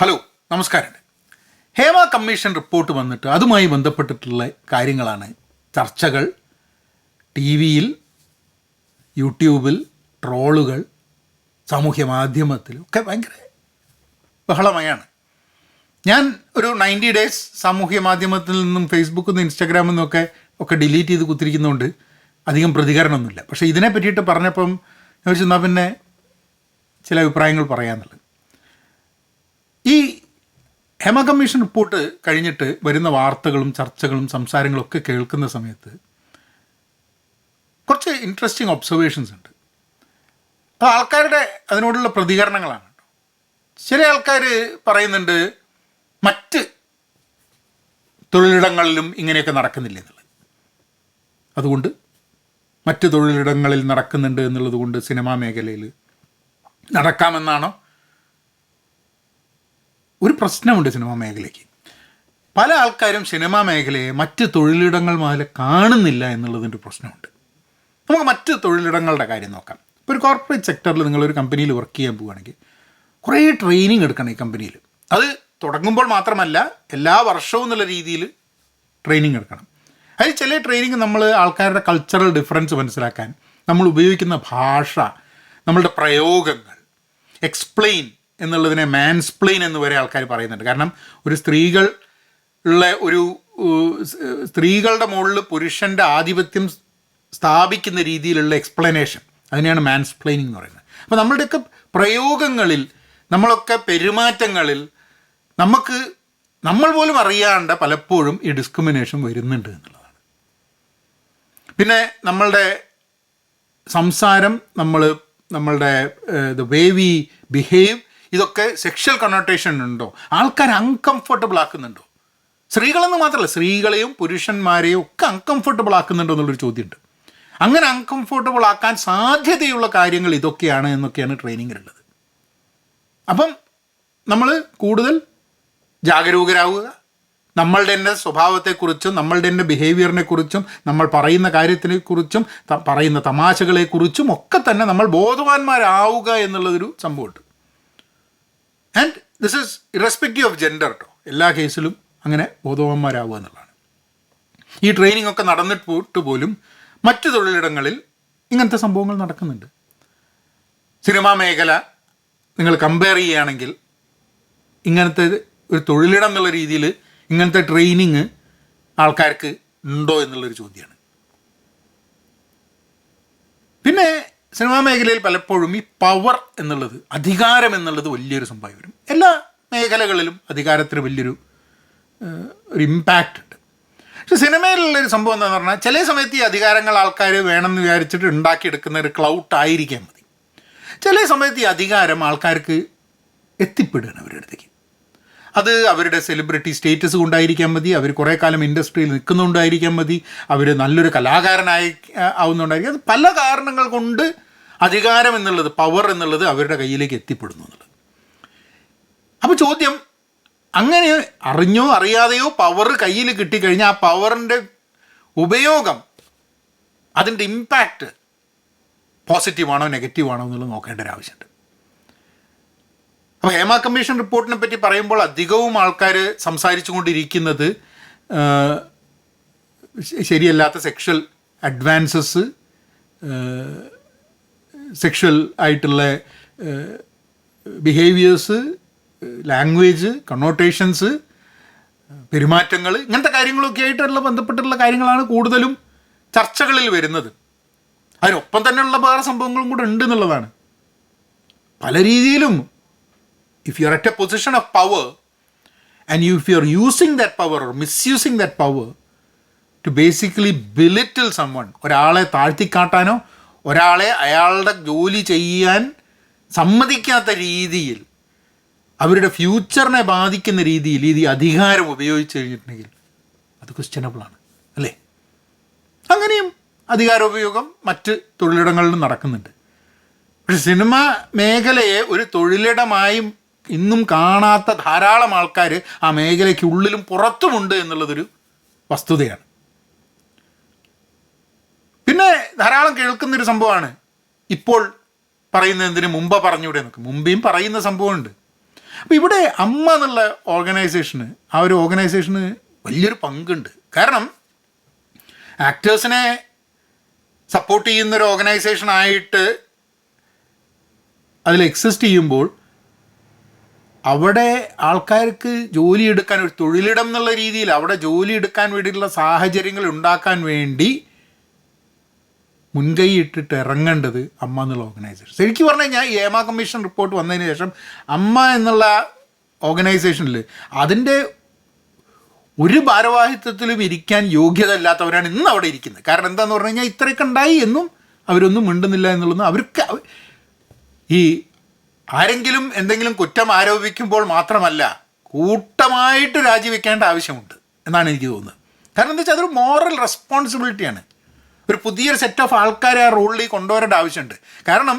Hello നമസ്കാരം. Hema commission report വന്നിട്ട് അതുമായി ബന്ധപ്പെട്ടിട്ടുള്ള കാര്യങ്ങളാണ്. ചർച്ചകൾ ടി വിയിൽ യൂട്യൂബിൽ ട്രോളുകൾ സാമൂഹ്യ മാധ്യമത്തിലും ഒക്കെ ഭയങ്കര ബഹളമയാണ്. ഞാൻ ഒരു നയന്റി ഡേയ്സ് സാമൂഹ്യ മാധ്യമത്തിൽ നിന്നും ഫേസ്ബുക്കിൽ നിന്നും ഇൻസ്റ്റാഗ്രാമിൽ നിന്നൊക്കെ ഒക്കെ ഡിലീറ്റ് ചെയ്ത് കുത്തിരിക്കുന്നതുകൊണ്ട് അധികം പ്രതികരണമൊന്നുമില്ല. പക്ഷേ ഇതിനെ പറ്റിയിട്ട് പറഞ്ഞപ്പം ഞാൻ വെച്ചാൽ പിന്നെ ചില അഭിപ്രായങ്ങൾ പറയാമെന്നുള്ളത് ഈ ഹെമ കമ്മീഷൻ റിപ്പോർട്ട് കഴിഞ്ഞിട്ട് വരുന്ന വാർത്തകളും ചർച്ചകളും സംസാരങ്ങളും ഒക്കെ കേൾക്കുന്ന സമയത്ത് കുറച്ച് ഇൻട്രസ്റ്റിംഗ് ഒബ്സർവേഷൻസ് ഉണ്ട്. അപ്പോൾ ആൾക്കാരുടെ അതിനോടുള്ള പ്രതികരണങ്ങളാണ് ചില ആൾക്കാർ പറയുന്നുണ്ട് മറ്റ് തൊഴിലിടങ്ങളിലും ഇങ്ങനെയൊക്കെ നടക്കുന്നില്ല എന്നുള്ളത്. അതുകൊണ്ട് മറ്റ് തൊഴിലിടങ്ങളിൽ നടക്കുന്നുണ്ട് എന്നുള്ളത് കൊണ്ട് സിനിമാ മേഖലയിൽ നടക്കാമെന്നാണോ ഒരു പ്രശ്നമുണ്ട് സിനിമാ മേഖലയ്ക്ക്. പല ആൾക്കാരും സിനിമാ മേഖലയെ മറ്റ് തൊഴിലിടങ്ങൾ മുതൽ കാണുന്നില്ല എന്നുള്ളതിന്റെ പ്രശ്നമുണ്ട്. നമുക്ക് മറ്റ് തൊഴിലിടങ്ങളുടെ കാര്യം നോക്കാം. ഇപ്പോൾ ഒരു കോർപ്പറേറ്റ് സെക്ടറിൽ നിങ്ങളൊരു കമ്പനിയിൽ വർക്ക് ചെയ്യാൻ പോവുകയാണെങ്കിൽ കുറേ ട്രെയിനിങ് എടുക്കണം ഈ കമ്പനിയിൽ അത് തുടങ്ങുമ്പോൾ മാത്രമല്ല എല്ലാ വർഷവും എന്നുള്ള രീതിയിൽ ട്രെയിനിങ് എടുക്കണം. അതിൽ ചില ട്രെയിനിങ് നമ്മൾ ആൾക്കാരുടെ കൾച്ചറൽ ഡിഫറൻസ് മനസ്സിലാക്കാൻ നമ്മൾ ഉപയോഗിക്കുന്ന ഭാഷ നമ്മളുടെ പ്രയോഗങ്ങൾ എക്സ്പ്ലെയിൻ എന്നുള്ളതിനെ മാൻസ്പ്ലെയിൻ എന്ന് വരെ ആൾക്കാർ പറയുന്നുണ്ട്. കാരണം ഒരു സ്ത്രീകൾ ഉള്ള ഒരു സ്ത്രീകളുടെ മുകളിൽ പുരുഷന്റെ ആധിപത്യം സ്ഥാപിക്കുന്ന രീതിയിലുള്ള എക്സ്പ്ലനേഷൻ. അതിനെയാണ് മാൻസ്പ്ലെയിനിങ് എന്ന് പറയുന്നത്. അപ്പോൾ നമ്മളുടെയൊക്കെ പ്രയോഗങ്ങളിൽ നമ്മളൊക്കെ പെരുമാറ്റങ്ങളിൽ നമുക്ക് നമ്മൾ പോലും അറിയാണ്ട് പലപ്പോഴും ഈ ഡിസ്ക്രിമിനേഷൻ വരുന്നുണ്ട് എന്നുള്ളതാണ്. പിന്നെ നമ്മളുടെ സംസാരം നമ്മൾ നമ്മളുടെ ദ വേ വി ബിഹേവ് ഇതൊക്കെ സെക്ഷൽ കണോട്ടേഷൻ ഉണ്ടോ? ആൾക്കാർ അൺകംഫർട്ടബിൾ ആക്കുന്നുണ്ടോ? സ്ത്രീകളെന്ന് മാത്രമല്ല സ്ത്രീകളെയും പുരുഷന്മാരെയും ഒക്കെ അൺകംഫർട്ടബിൾ ആക്കുന്നുണ്ടോ എന്നുള്ളൊരു ചോദ്യമുണ്ട്. അങ്ങനെ അൺകംഫർട്ടബിൾ ആക്കാൻ സാധ്യതയുള്ള കാര്യങ്ങൾ ഇതൊക്കെയാണ് എന്നൊക്കെയാണ് ട്രെയിനിങ്ങിലുള്ളത് അപ്പം നമ്മൾ കൂടുതൽ ജാഗരൂകരാവുക. നമ്മളുടെ തന്നെ സ്വഭാവത്തെക്കുറിച്ചും നമ്മളുടെ തന്നെ ബിഹേവിയറിനെ കുറിച്ചും നമ്മൾ പറയുന്ന കാര്യത്തിനെ കുറിച്ചും ത- പറയുന്ന തമാശകളെക്കുറിച്ചും ഒക്കെ തന്നെ നമ്മൾ ബോധവാന്മാരാവുക എന്നുള്ളതൊരു സംഭവമുണ്ട്. And this is irrespective of gender കേട്ടോ എല്ലാ കേസിലും അങ്ങനെ ബോധവാന്മാരാവുക എന്നുള്ളതാണ്. ഈ ട്രെയിനിങ് ഒക്കെ നടന്നിട്ട് പോലും മറ്റു തൊഴിലിടങ്ങളിൽ ഇങ്ങനത്തെ സംഭവങ്ങൾ നടക്കുന്നുണ്ട്. സിനിമാ മേഖല നിങ്ങൾ കമ്പയർ ചെയ്യുകയാണെങ്കിൽ ഇങ്ങനത്തെ ഒരു തൊഴിലിടം എന്നുള്ള രീതിയിൽ ഇങ്ങനത്തെ ട്രെയിനിങ് ആൾക്കാർക്ക് ഉണ്ടോ എന്നുള്ളൊരു ചോദ്യമാണ്. പിന്നെ സിനിമാ മേഖലയിൽ പലപ്പോഴും ഈ പവർ എന്നുള്ളത് അധികാരം എന്നുള്ളത് വലിയൊരു സംഭവം വരും. എല്ലാ മേഖലകളിലും അധികാരത്തിന് വലിയൊരു ഒരു ഇമ്പാക്റ്റ് ഉണ്ട്. പക്ഷെ സിനിമയിലുള്ളൊരു സംഭവം എന്താണെന്ന് പറഞ്ഞാൽ ചില സമയത്ത് ഈ അധികാരങ്ങൾ ആൾക്കാർ വേണമെന്ന് വിചാരിച്ചിട്ട് ഉണ്ടാക്കിയെടുക്കുന്ന ഒരു ക്ലൗട്ട് ആയിരിക്കാൻ മതി. ചില സമയത്ത് ഈ അധികാരം ആൾക്കാർക്ക് എത്തിപ്പെടുകയാണ് അവരുടെ അടുത്തേക്ക്. അത് അവരുടെ സെലിബ്രിറ്റി സ്റ്റേറ്റസ് കൊണ്ടായിരിക്കാൻ മതി അവർ കുറേ കാലം ഇൻഡസ്ട്രിയിൽ നിൽക്കുന്നുണ്ടായിരിക്കാൻ മതി അവർ നല്ലൊരു കലാകാരനായി ആവുന്നുണ്ടായിരിക്കും. അത് പല കാരണങ്ങൾ കൊണ്ട് അധികാരം എന്നുള്ളത് പവർ എന്നുള്ളത് അവരുടെ കയ്യിലേക്ക് എത്തിപ്പെടുന്നു എന്നുള്ളത്. അപ്പോൾ ചോദ്യം അങ്ങനെ അറിഞ്ഞോ അറിയാതെയോ പവർ കയ്യിൽ കിട്ടിക്കഴിഞ്ഞാൽ ആ പവറിന്റെ ഉപയോഗം അതിന്റെ ഇമ്പാക്റ്റ് പോസിറ്റീവാണോ നെഗറ്റീവാണോ എന്നുള്ളത് നോക്കേണ്ട ഒരു ആവശ്യമുണ്ട്. അപ്പോൾ ഹേമ കമ്മീഷൻ റിപ്പോർട്ടിനെ പറ്റി പറയുമ്പോൾ അധികവും ആൾക്കാർ സംസാരിച്ചു കൊണ്ടിരിക്കുന്നത് ശരിയല്ലാത്ത സെക്ഷൽ അഡ്വാൻസസ് സെക്ഷൽ ആയിട്ടുള്ള ബിഹേവിയേഴ്സ് ലാംഗ്വേജ് കണ്ണോട്ടേഷൻസ് പെരുമാറ്റങ്ങൾ ഇങ്ങനത്തെ കാര്യങ്ങളൊക്കെ ആയിട്ടുള്ള ബന്ധപ്പെട്ടുള്ള കാര്യങ്ങളാണ് കൂടുതലും ചർച്ചകളിൽ വരുന്നത്. അതിനൊപ്പം തന്നെയുള്ള വേറെ സംഭവങ്ങളും കൂടെ ഉണ്ട് എന്നുള്ളതാണ്. പല രീതിയിലും if you are at a position of power and you if you are using that power or misusing that power to basically belittle someone ഒരാളെ താഴ്ത്തിക്കാട്ടാനോ ഒരാളെ അയാളുടെ ജോലി ചെയ്യാൻ സമ്മതിക്കാത്ത രീതിയിൽ അവരുടെ ഫ്യൂച്ചറിനെ ബാധിക്കുന്ന രീതിയിൽ ഈ അധികാരം ഉപയോഗിച്ച് കഴിഞ്ഞിട്ടുണ്ടെങ്കിൽ അത് ക്വസ്റ്റ്യനബിളാണ് അല്ലേ? അങ്ങനെയും അധികാരോപയോഗം മറ്റ് തൊഴിലിടങ്ങളിലും നടക്കുന്നുണ്ട്. പക്ഷെ സിനിമ മേഖലയെ ഒരു തൊഴിലിടമായി ഇന്നും കാണാത്ത ധാരാളം ആൾക്കാർ ആ മേഖലയ്ക്ക് ഉള്ളിലും പുറത്തുമുണ്ട് എന്നുള്ളതൊരു വസ്തുതയാണ്. പിന്നെ ധാരാളം കേൾക്കുന്നൊരു സംഭവമാണ്. ഇപ്പോൾ പറയുന്നതിന് മുമ്പ് പറഞ്ഞൂടെ നമുക്ക് മുമ്പേയും പറയുന്ന സംഭവമുണ്ട്. അപ്പോൾ ഇവിടെ അമ്മ എന്നുള്ള ഓർഗനൈസേഷന് ആ ഒരു ഓർഗനൈസേഷന് വലിയൊരു പങ്കുണ്ട്. കാരണം ആക്ടേഴ്സിനെ സപ്പോർട്ട് ചെയ്യുന്ന ഒരു ഓർഗനൈസേഷനായിട്ട് അതിൽ എക്സിസ്റ്റ് ചെയ്യുമ്പോൾ അവിടെ ആൾക്കാർക്ക് ജോലി എടുക്കാൻ ഒരു തൊഴിലിടം എന്നുള്ള രീതിയിൽ അവിടെ ജോലി എടുക്കാൻ വേണ്ടിയിട്ടുള്ള സാഹചര്യങ്ങൾ ഉണ്ടാക്കാൻ വേണ്ടി മുൻകൈ ഇട്ടിട്ട് ഇറങ്ങേണ്ടത് അമ്മ എന്നുള്ള ഓർഗനൈസേഷൻ ശരിക്കും പറഞ്ഞു കഴിഞ്ഞാൽ ഏമ കമ്മീഷൻ റിപ്പോർട്ട് വന്നതിന് ശേഷം അമ്മ എന്നുള്ള ഓർഗനൈസേഷനിൽ അതിന്റെ ഒരു ഭാരവാഹിത്വത്തിലും ഇരിക്കാൻ യോഗ്യത ഇല്ലാത്തവരാണ് ഇന്ന് അവിടെ ഇരിക്കുന്നത്. കാരണം എന്താന്ന് പറഞ്ഞു കഴിഞ്ഞാൽ ഇത്രയൊക്കെ ഉണ്ടായി എന്നും അവരൊന്നും മിണ്ടുന്നില്ല എന്നുള്ളത് അവർക്ക് ഈ ആരെങ്കിലും എന്തെങ്കിലും കുറ്റം ആരോപിക്കുമ്പോൾ മാത്രമല്ല കൂട്ടമായിട്ട് രാജിവെക്കേണ്ട ആവശ്യമുണ്ട് എന്നാണ് എനിക്ക് തോന്നുന്നത്. കാരണം എന്താ വെച്ചാൽ അതൊരു മോറൽ റെസ്പോൺസിബിലിറ്റിയാണ് ഒരു പുതിയൊരു സെറ്റ് ഓഫ് ആൾക്കാരെ ആ റോളിൽ കൊണ്ടുവരേണ്ട ആവശ്യമുണ്ട്. കാരണം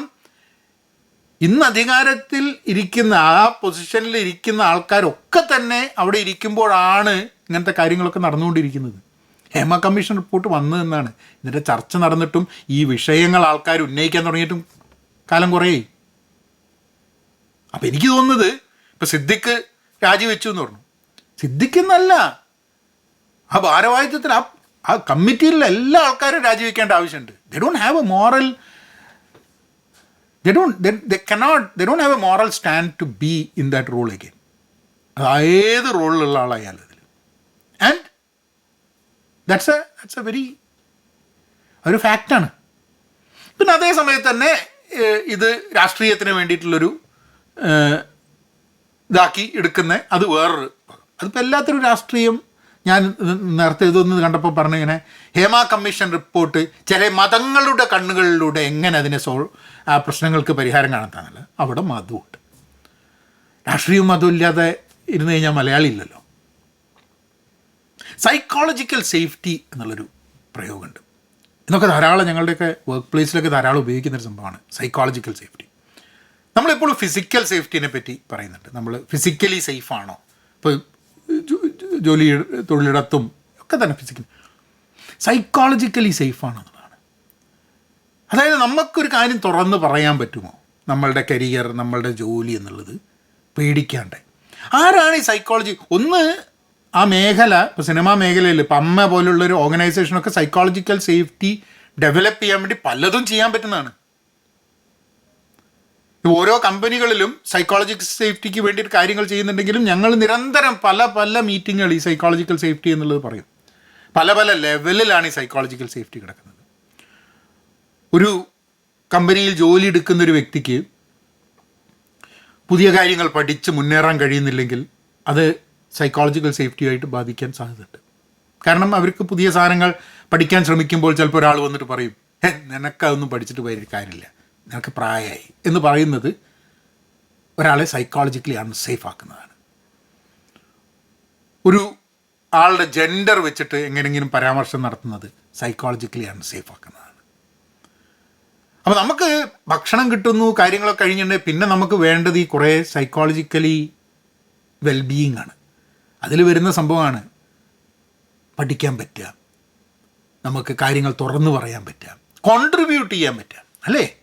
ഇന്ന് അധികാരത്തിൽ ഇരിക്കുന്ന ആ പൊസിഷനിൽ ഇരിക്കുന്ന ആൾക്കാരൊക്കെ തന്നെ അവിടെ ഇരിക്കുമ്പോഴാണ് ഇങ്ങനത്തെ കാര്യങ്ങളൊക്കെ നടന്നുകൊണ്ടിരിക്കുന്നത്. ഹേമ കമ്മീഷൻ റിപ്പോർട്ട് വന്നതെന്നാണ് ഇതിന്റെ ചർച്ച നടന്നിട്ടും ഈ വിഷയങ്ങൾ ആൾക്കാർ ഉന്നയിക്കാൻ തുടങ്ങിയിട്ടും കാലം കുറേ അപ്പം എനിക്ക് തോന്നുന്നത് ഇപ്പം സിദ്ദിഖ് രാജിവെച്ചു എന്ന് പറഞ്ഞു. സിദ്ദിഖ് എന്നല്ല. ആ ഭാരവാഹിത്വത്തിൽ ആ ആ കമ്മിറ്റിയിലുള്ള എല്ലാ ആൾക്കാരും രാജിവെക്കേണ്ട ആവശ്യമുണ്ട്. They don't have a moral they don't they cannot they don't have a moral stand to be in that role again അത് ഏത് റോളിലുള്ള ആളായാലും അതിൽ and that's a that's a very ഒരു ഫാക്റ്റാണ് പിന്നെ അതേ സമയത്ത് തന്നെ ഇത് രാഷ്ട്രീയത്തിന് വേണ്ടിയിട്ടുള്ളൊരു ഇതാക്കി എടുക്കുന്ന അത് വേറൊരു അതിപ്പോൾ എല്ലാത്തിനും രാഷ്ട്രീയം ഞാൻ നേരത്തെ ഇതൊന്ന് കണ്ടപ്പോൾ പറഞ്ഞു ഇങ്ങനെ ഹേമ കമ്മീഷൻ റിപ്പോർട്ട് ചില മതങ്ങളുടെ കണ്ണുകളിലൂടെ എങ്ങനെ അതിനെ സോൾ ആ പ്രശ്നങ്ങൾക്ക് പരിഹാരം കാണത്താനല്ല അവിടെ മതമുണ്ട് രാഷ്ട്രീയവും മതവും ഇല്ലാതെ ഇരുന്ന് കഴിഞ്ഞാൽ മലയാളി ഇല്ലല്ലോ. സൈക്കോളജിക്കൽ സേഫ്റ്റി എന്നുള്ളൊരു പ്രയോഗമുണ്ട്. ഇതൊക്കെ ധാരാളം ഞങ്ങളുടെയൊക്കെ വർക്ക് പ്ലേസിലൊക്കെ ധാരാളം ഉപയോഗിക്കുന്ന ഒരു സംഭവമാണ് സൈക്കോളജിക്കൽ സേഫ്റ്റി നമ്മളിപ്പോൾ ഫിസിക്കൽ സേഫ്റ്റിനെ പറ്റി പറയുന്നുണ്ട്. നമ്മൾ ഫിസിക്കലി സേഫാണോ ഇപ്പോൾ ജോലി തൊഴിലിടത്തും ഒക്കെ തന്നെ ഫിസിക്കൽ. സൈക്കോളജിക്കലി സേഫ് ആണോ എന്നുള്ളതാണ് അതായത് നമുക്കൊരു കാര്യം തുറന്ന് പറയാൻ പറ്റുമോ? നമ്മളുടെ കരിയർ നമ്മളുടെ ജോലി എന്നുള്ളത് പേടിക്കാണ്ട്. ആരാണ് ഈ സൈക്കോളജി ഒന്ന് ആ മേഖല ഇപ്പോൾ സിനിമാ മേഖലയിൽ ഇപ്പം അമ്മ പോലുള്ളൊരു ഓർഗനൈസേഷനൊക്കെ സൈക്കോളജിക്കൽ സേഫ്റ്റി ഡെവലപ്പ് ചെയ്യാൻ വേണ്ടി പലതും ചെയ്യാൻ പറ്റുന്നതാണ്. ഓരോ കമ്പനികളിലും സൈക്കോളജിക്കൽ സേഫ്റ്റിക്ക് വേണ്ടിയിട്ട് കാര്യങ്ങൾ ചെയ്യുന്നുണ്ടെങ്കിലും ഞങ്ങൾ നിരന്തരം പല പല മീറ്റിങ്ങുകൾ ഈ സൈക്കോളജിക്കൽ സേഫ്റ്റി എന്നുള്ളത് പറയും. പല പല ലെവലിലാണ് ഈ സൈക്കോളജിക്കൽ സേഫ്റ്റി കിടക്കുന്നത്. ഒരു കമ്പനിയിൽ ജോലി എടുക്കുന്ന ഒരു വ്യക്തിക്ക് പുതിയ കാര്യങ്ങൾ പഠിച്ച് മുന്നേറാൻ കഴിയുന്നില്ലെങ്കിൽ അത് സൈക്കോളജിക്കൽ സേഫ്റ്റിയായിട്ട് ബാധിക്കാൻ സാധ്യതയുണ്ട്. കാരണം അവർക്ക് പുതിയ സാധനങ്ങൾ പഠിക്കാൻ ശ്രമിക്കുമ്പോൾ ചിലപ്പോൾ ഒരാൾ വന്നിട്ട് പറയും നിനക്കതൊന്നും പഠിച്ചിട്ട് കാര്യമില്ല. നിനക്ക് പ്രായമായി എന്ന് പറയുന്നത് ഒരാളെ സൈക്കോളജിക്കലി അൺസേഫ് ആക്കുന്നതാണ്. ഒരു ആളുടെ ജെൻഡർ വെച്ചിട്ട് എങ്ങനെയെങ്കിലും പരാമർശം നടത്തുന്നത് സൈക്കോളജിക്കലി അൺസേഫ് ആക്കുന്നതാണ്. അപ്പോൾ നമുക്ക് ഭക്ഷണം കിട്ടുന്നു കാര്യങ്ങളൊക്കെ കഴിഞ്ഞിട്ടുണ്ടെങ്കിൽ പിന്നെ നമുക്ക് വേണ്ടത് ഈ കുറേ സൈക്കോളജിക്കലി വെൽബീയിങ് ആണ്. അതിൽ വരുന്ന സംഭവമാണ് പഠിക്കാൻ പറ്റുക നമുക്ക് കാര്യങ്ങൾ തുറന്നു പറയാൻ പറ്റുക കോൺട്രിബ്യൂട്ട് ചെയ്യാൻ പറ്റുക അല്ലേ?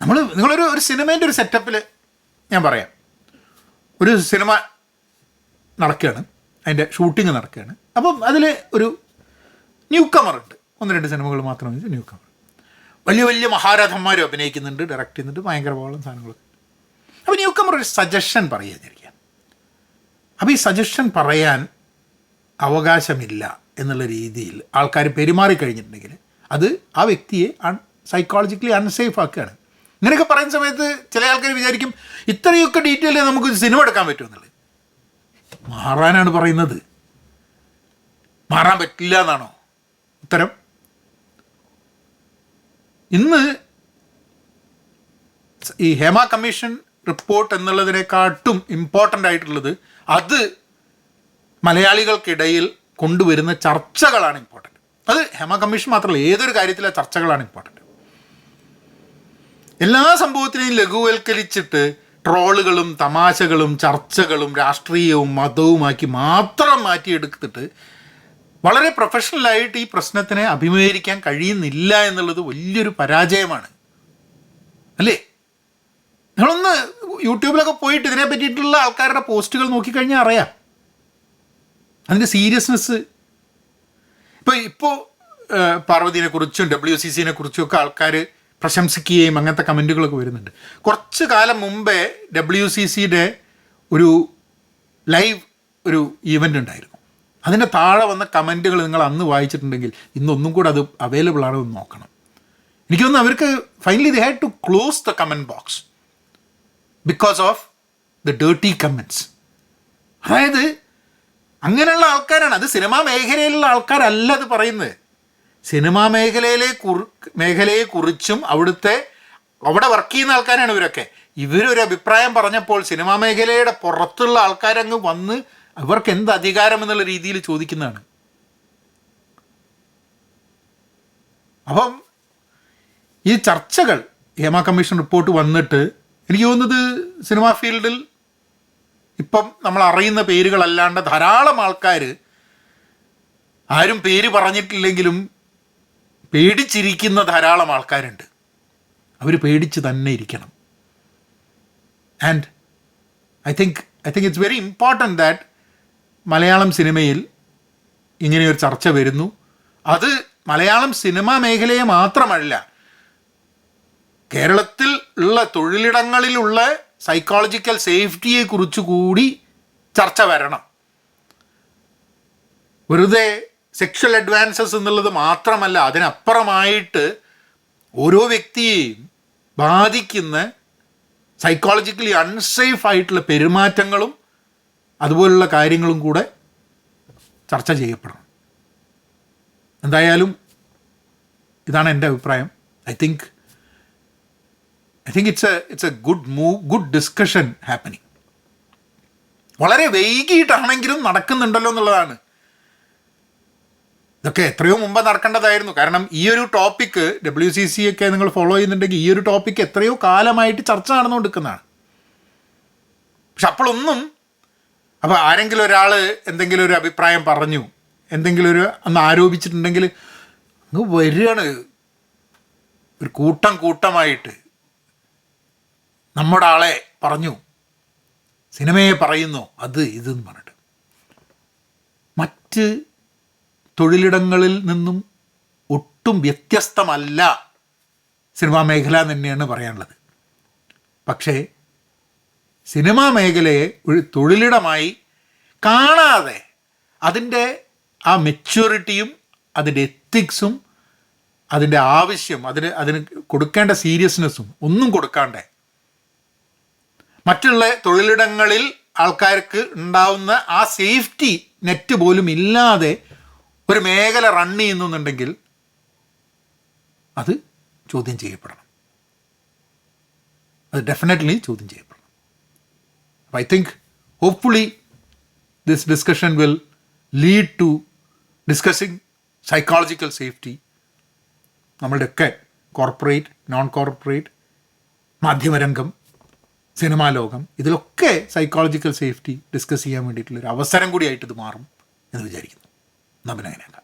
നമ്മൾ നിങ്ങളൊരു ഒരു സിനിമേന്റെ ഒരു സെറ്റപ്പിൽ ഞാൻ പറയാം. ഒരു സിനിമ നടക്കുകയാണ്. അതിന്റെ ഷൂട്ടിങ് നടക്കുകയാണ്. അപ്പം അതിൽ ഒരു ന്യൂ ഉണ്ട് ഒന്ന് രണ്ട് സിനിമകൾ മാത്രം ന്യൂ കമർ വലിയ വലിയ മഹാരഥന്മാരും അഭിനയിക്കുന്നുണ്ട് ഡയറക്റ്റ് ചെയ്യുന്നുണ്ട് ഭയങ്കര ബോളം സാധനങ്ങളൊക്കെ. അപ്പോൾ ന്യൂ കമർ ഒരു സജഷൻ പറയുകയായിരിക്കാം. അപ്പോൾ ഈ സജഷൻ പറയാൻ അവകാശമില്ല എന്നുള്ള രീതിയിൽ ആൾക്കാർ പെരുമാറിക്കഴിഞ്ഞിട്ടുണ്ടെങ്കിൽ അത് ആ വ്യക്തിയെ അൺ സൈക്കോളജിക്കലി അൺസേഫ് ആക്കുകയാണ്. ഇങ്ങനെയൊക്കെ പറയുന്ന സമയത്ത് ചില ആൾക്കാർ വിചാരിക്കും ഇത്രയൊക്കെ ഡീറ്റെയിൽ നമുക്ക് സിനിമ എടുക്കാൻ പറ്റുമെന്നുള്ളത് മാറാനാണ് പറയുന്നത്. മാറാൻ പറ്റില്ല എന്നാണോ ഉത്തരം? ഇന്ന് ഈ ഹേമ കമ്മീഷൻ റിപ്പോർട്ട് എന്നുള്ളതിനെക്കാട്ടും ഇമ്പോർട്ടന്റ് ആയിട്ടുള്ളത് അത് മലയാളികൾക്കിടയിൽ കൊണ്ടുവരുന്ന ചർച്ചകളാണ് ഇമ്പോർട്ടന്റ് അത് ഹേമ കമ്മീഷൻ മാത്രമല്ല ഏതൊരു കാര്യത്തിലെ ചർച്ചകളാണ് ഇമ്പോർട്ടന്റ് എല്ലാ സംഭവത്തിനെയും ലഘുവൽക്കരിച്ചിട്ട് ട്രോളുകളും തമാശകളും ചർച്ചകളും രാഷ്ട്രീയവും മതവുമാക്കി മാത്രം മാറ്റിയെടുത്തിട്ട് വളരെ പ്രൊഫഷണലായിട്ട് ഈ പ്രശ്നത്തിനെ അഭിമുഖീകരിക്കാൻ കഴിയുന്നില്ല എന്നുള്ളത് വലിയൊരു പരാജയമാണ്. അല്ലേ? നിങ്ങളൊന്ന് യൂട്യൂബിലൊക്കെ പോയിട്ട് ഇതിനെ പറ്റിയിട്ടുള്ള ആൾക്കാരുടെ പോസ്റ്റുകൾ നോക്കിക്കഴിഞ്ഞാൽ അറിയാം. അതിന്റെ സീരിയസ്നെസ് ഇപ്പോൾ ഇപ്പോൾ പാർവതിനെക്കുറിച്ചും ഡബ്ല്യു സി സിനെ കുറിച്ചും ഒക്കെ ആൾക്കാർ പ്രശംസിക്കുകയും അങ്ങനത്തെ കമന്റുകളൊക്കെ വരുന്നുണ്ട്. കുറച്ച് കാലം മുമ്പേ ഡബ്ല്യു സി സിയുടെ ഒരു ലൈവ് ഒരു ഈവന്റ് ഉണ്ടായിരുന്നു. അതിന്റെ താഴെ വന്ന കമന്റുകൾ നിങ്ങൾ അന്ന് വായിച്ചിട്ടുണ്ടെങ്കിൽ ഇന്നൊന്നും കൂടെ അത് അവൈലബിൾ ആണോ എന്ന് നോക്കണം. എനിക്ക് തോന്നുന്നു അവർക്ക് finally they had to close the comment box because of the dirty comments അതായത് അങ്ങനെയുള്ള ആൾക്കാരാണ്. അത് സിനിമാ മേഖലയിലുള്ള ആൾക്കാരല്ല അത് പറയുന്നത്. സിനിമാ മേഖലയിലെ കുറി മേഖലയെ കുറിച്ചും അവിടുത്തെ അവിടെ വർക്ക് ചെയ്യുന്ന ആൾക്കാരാണ് ഇവരൊക്കെ. ഇവരൊരു അഭിപ്രായം പറഞ്ഞപ്പോൾ സിനിമാ മേഖലയുടെ പുറത്തുള്ള ആൾക്കാരങ്ങ് വന്ന് ഇവർക്ക് എന്ത് അധികാരം എന്നുള്ള രീതിയിൽ ചോദിക്കുന്നതാണ്. അപ്പം ഈ ചർച്ചകൾ ഹേമ കമ്മീഷൻ റിപ്പോർട്ട് വന്നിട്ട് എനിക്ക് തോന്നുന്നത് സിനിമാ ഫീൽഡിൽ ഇപ്പം നമ്മൾ അറിയുന്ന പേരുകളല്ലാണ്ട് ധാരാളം ആൾക്കാർ ആരും പേര് പറഞ്ഞിട്ടില്ലെങ്കിലും പേടിച്ചിരിക്കുന്ന ധാരാളം ആൾക്കാരുണ്ട്. അവർ പേടിച്ച് തന്നെ ഇരിക്കണം. And I think I think it's very important that Malayalam സിനിമയിൽ ഇങ്ങനെയൊരു ചർച്ച വരുന്നു. അത് മലയാളം സിനിമാ മേഖലയെ മാത്രമല്ല കേരളത്തിൽ ഉള്ള തൊഴിലിടങ്ങളിലുള്ള സൈക്കോളജിക്കൽ സേഫ്റ്റിയെ കുറിച്ച് കൂടി ചർച്ച വരണം. വെറുതെ സെക്ഷൽ അഡ്വാൻസസ് എന്നുള്ളത് മാത്രമല്ല അതിനപ്പുറമായിട്ട് ഓരോ വ്യക്തിയെയും ബാധിക്കുന്ന സൈക്കോളജിക്കലി അൺസേഫ് ആയിട്ടുള്ള പെരുമാറ്റങ്ങളും അതുപോലുള്ള കാര്യങ്ങളും കൂടെ ചർച്ച ചെയ്യപ്പെടണം. എന്തായാലും ഇതാണ് എന്റെ അഭിപ്രായം. I think I think it's a it's a good move good discussion happening വളരെ വൈകിട്ടാണെങ്കിലും നടക്കുന്നുണ്ടല്ലോ എന്നുള്ളതാണ്. ഇതൊക്കെ എത്രയോ മുമ്പ് നടക്കേണ്ടതായിരുന്നു. കാരണം ഈ ഒരു ടോപ്പിക്ക് ഡബ്ല്യു സി സി ഒക്കെ നിങ്ങൾ ഫോളോ ചെയ്യുന്നുണ്ടെങ്കിൽ ഈ ഒരു ടോപ്പിക്ക് എത്രയോ കാലമായിട്ട് ചർച്ച നടന്നുകൊണ്ടിരിക്കുന്നതാണ്. പക്ഷെ അപ്പോഴൊന്നും അപ്പോൾ ആരെങ്കിലും ഒരാൾ എന്തെങ്കിലും ഒരു അഭിപ്രായം പറഞ്ഞു എന്തെങ്കിലും ഒരു അന്ന് ആരോപിച്ചിട്ടുണ്ടെങ്കിൽ അങ്ങ് വരികയാണ്. ഒരു കൂട്ടം കൂട്ടമായിട്ട് നമ്മുടെ ആളെ പറഞ്ഞു സിനിമയെ പറയുന്നു അത് ഇതെന്ന് പറഞ്ഞിട്ട്. മറ്റ് തൊഴിലിടങ്ങളിൽ നിന്നും ഒട്ടും വ്യത്യസ്തമല്ല സിനിമാ മേഖല തന്നെയാണ് പറയാനുള്ളത്. പക്ഷേ സിനിമാ മേഖലയെ ഒരു തൊഴിലിടമായി കാണാതെ അതിന്റെ ആ മെച്യൂരിറ്റിയും അതിന്റെ എത്തിക്സും അതിന്റെ ആവശ്യം അതിന് അതിന് കൊടുക്കേണ്ട സീരിയസ്നെസ്സും ഒന്നും കൊടുക്കാണ്ടേ മറ്റുള്ള തൊഴിലിടങ്ങളിൽ ആൾക്കാർക്ക് ഉണ്ടാവുന്ന ആ സേഫ്റ്റി നെറ്റ് പോലും ഇല്ലാതെ ഒരു മേഖല റൺ ചെയ്യുന്നുണ്ടെങ്കിൽ അത് ചോദ്യം ചെയ്യപ്പെടണം. അത് ഡെഫിനറ്റ്ലി ചോദ്യം ചെയ്യപ്പെടണം. I think hopefully this discussion will lead to discussing psychological safety നമ്മളുടെയൊക്കെ കോർപ്പറേറ്റ് നോൺ കോർപ്പറേറ്റ് മാധ്യമരംഗം സിനിമാ ലോകം ഇതിലൊക്കെ സൈക്കോളജിക്കൽ സേഫ്റ്റി ഡിസ്കസ് ചെയ്യാൻ വേണ്ടിയിട്ടുള്ളൊരു അവസരം കൂടിയായിട്ട് ഇത് മാറും എന്ന് വിചാരിക്കുന്നു. 信長やないか。